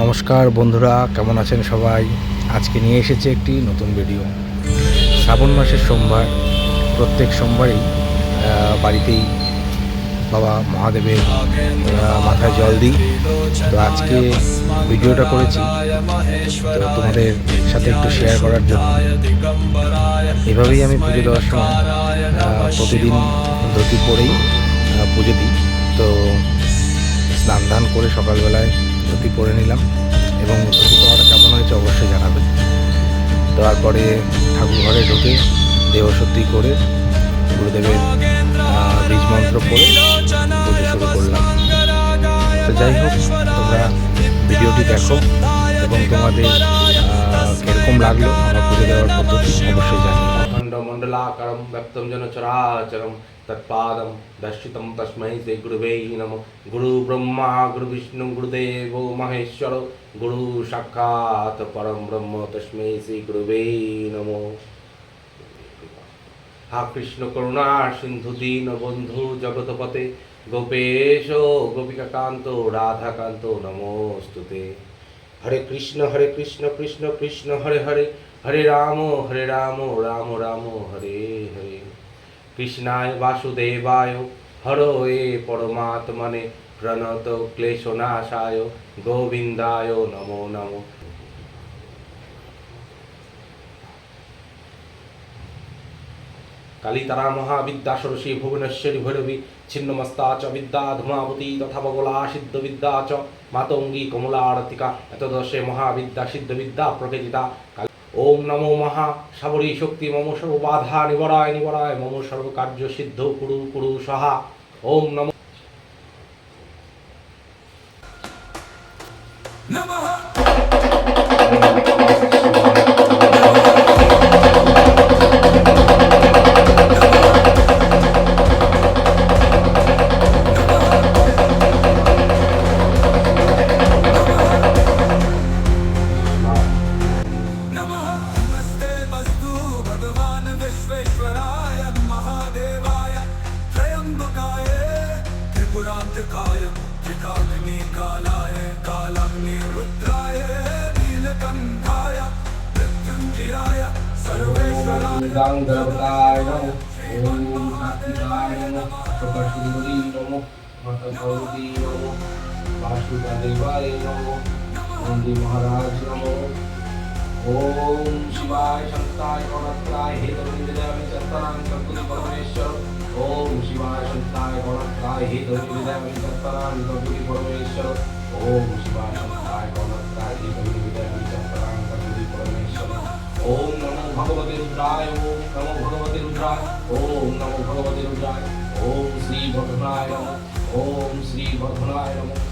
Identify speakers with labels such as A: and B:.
A: নমস্কার বন্ধুরা কেমন আছেন সবাই আজকে নিয়ে এসেছে একটি নতুন ভিডিও শ্রাবণ মাসের সোমবার প্রত্যেক সোমবারই বাড়িতেই বাবা মহাদেবের মাথায় জল দিই তো আজকে ভিডিওটা করেছি তো তোমাদের সাথে একটু শেয়ার করার জন্য এভাবেই আমি পুজো দেওয়ার সময় প্রতিদিন ধুতি পরেই পুজো দিই তো স্নান ধান করে সকালবেলায় ধুতি করে নিলাম এবং ধুতি কেমন হয়েছে অবশ্যই জানাবে তারপরে ঠাকুর ঘরে ঢুকে দেহসত্যি করে গুরুদেবের বীজ মন্ত্র পড়ে শুরু করলাম তো যাই হোক তোমরা ভিডিওটি দেখো এবং তোমাদের কীরকম লাগলো আমার পুজো দেওয়ার পদ্ধতি অবশ্যই
B: कुण्डलाकरं व्यक्तं जनचराचरं तत्पादं दर्शितं तस्मै ते गुरुवे नमो गुरुब्रह्मा गुरुविष्णु गुरुदेवो महेश्वरो गुरुसाक्षात् परं ब्रह्म तस्मै श्रीगुरुवे नमो হা কৃষ্ণ করুণা সিন্ধু দীন বন্ধু জগৎপতে গোপেশ গোপিকাকান্ত রাধাকান্ত নমস্তুতে হরে কৃষ্ণ হরে কৃষ্ণ কৃষ্ণ কৃষ্ণ হরে হরে হরে রাম হরে রাম রাম রাম হরে হরে কৃষ্ণায় বাসুদেবায় হরয়ে পরমাত্মনে প্রণত ক্লেশনাশায় গোবিন্দায় নমো নমো কালীতারা মহাবিদ্যা সরসী ভুবনেশ্বরী ভৈরবী ছিন্নমস্তা চ বিদ্যা ধুমাবতী তথা বগলা সিদ্ধ বিদ্যা চ মাতঙ্গী কমলা আরতিকা এতদশে মহাবিদ্যা সিদ্ধ বিদ্যা প্রকৃতিতা ওম নমো মহা সাবরী শক্তি মম সর্ব বাধা নিবরায় নিবরায় মম সর্ব কার্য সিদ্ধ কুরু কুরু সহা ওম নম নমঃ
C: क्रांतकाय चिताग्नि कालाय कालाग्नि रुद्राय नीलकंठाय मृत्युंजयाय सर्वेश्वराय
D: देवताय ओम शांतिदाय नमः प्रकटुंडरी नमः भगवती नमः वासुदेव नमः नंदी महाराज नमः ओम शिवाय शक्ताय पवत्राय हे दविंद्राय चतरां कर्तुं परमेश्वर ओम शिवाय ओम नमो भगवते रुद्राय ओम नमो भगवते रुद्राय ओम नमो भगवते रुद्राय ओम श्री भगवाय नमः ओम श्री भगवाय नमः